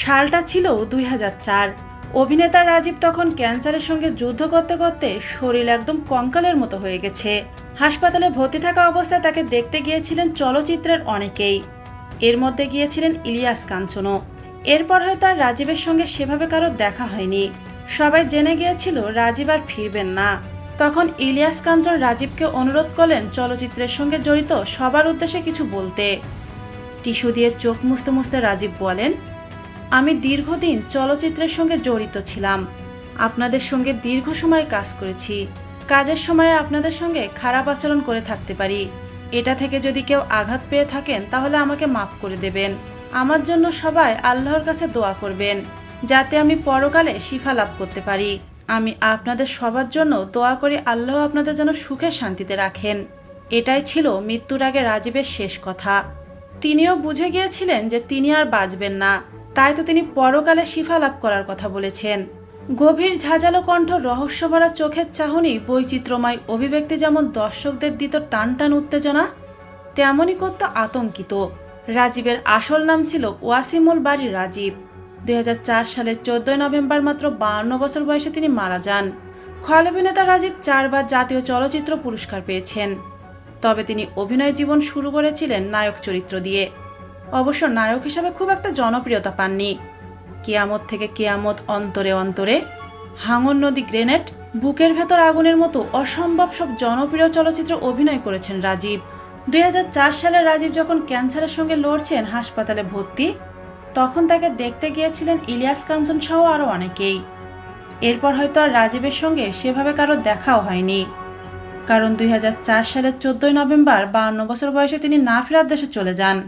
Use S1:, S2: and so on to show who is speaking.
S1: সালটা ছিল দুই অভিনেতা রাজীব তখন ক্যান্সারের সঙ্গে যুদ্ধ করতে করতে শরীর একদম কঙ্কালের মতো হয়ে গেছে। হাসপাতালে ভর্তি থাকা অবস্থায় তাকে দেখতে গিয়েছিলেন চলচ্চিত্রের অনেকেই। এর মধ্যে গিয়েছিলেন ইলিয়াস কাঞ্চনও। এরপর হয়তো আর রাজীবের সঙ্গে সেভাবে কারও দেখা হয়নি। সবাই জেনে গিয়েছিল রাজীব আর ফিরবেন না। তখন ইলিয়াস কাঞ্চন রাজীবকে অনুরোধ করলেন চলচ্চিত্রের সঙ্গে জড়িত সবার উদ্দেশ্যে কিছু বলতে। টিস্যু দিয়ে চোখ মুছতে মুছতে রাজীব বলেন আমি দীর্ঘদিন চলচ্চিত্রের সঙ্গে জড়িত ছিলাম। আপনাদের সঙ্গে দীর্ঘ সময় কাজ করেছি। কাজের সময়ে আপনাদের সঙ্গে খারাপ আচরণ করে থাকতে পারি। এটা থেকে যদি কেউ আঘাত পেয়ে থাকেন, তাহলে আমাকে মাফ করে দেবেন। আমার জন্য সবাই আল্লাহর কাছে দোয়া করবেন, যাতে আমি পরকালে শিফা লাভ করতে পারি। আমি আপনাদের সবার জন্য দোয়া করি আল্লাহ আপনাদের যেন সুখে শান্তিতে রাখেন। এটাই ছিল মৃত্যুর আগে রাজীবের শেষ কথা। তিনিও বুঝে গিয়েছিলেন যে তিনি আর বাঁচবেন না। তাই তো তিনি পরকালে শিফা লাভ করার কথা বলেছেন। গভীর ঝাঁঝালো কণ্ঠ রহস্যভরা চোখের চাহনি, বৈচিত্র্যময় অভিব্যক্তি যেমন দর্শকদের দিত টান টান উত্তেজনা, তেমনই করত আতঙ্কিত। রাজীবের আসল নাম ছিল ওয়াসিমুল বাড়ি রাজীব। দুই হাজার চার সালের চোদ্দই নভেম্বর মাত্র বান্ন বছর বয়সে তিনি মারা যান। খল অভিনেতা রাজীব চারবার জাতীয় চলচ্চিত্র পুরস্কার পেয়েছেন। তবে তিনি অভিনয় জীবন শুরু করেছিলেন নায়ক চরিত্র দিয়ে। অবশ্য নায়ক হিসাবে খুব একটা জনপ্রিয়তা পাননি। কেয়ামত থেকে কেয়ামত অন্তরে অন্তরে হাঙর নদী গ্রেনেড বুকের ভেতর আগুনের মতো অসম্ভব সব জনপ্রিয় চলচ্চিত্রে অভিনয় করেছেন রাজীব। দুই হাজার চার সালে রাজীব যখন ক্যান্সারের সঙ্গে লড়ছেন হাসপাতালে ভর্তি, তখন তাকে দেখতে গিয়েছিলেন ইলিয়াস কাঞ্চন সহ আরও অনেকেই। এরপর হয়তো আর রাজীবের সঙ্গে সেভাবে কারও দেখাও হয়নি। কারণ দুই হাজার চার সালের চোদ্দই নভেম্বর বান্ন বছর বয়সে তিনি না ফেরার দেশে চলে যান।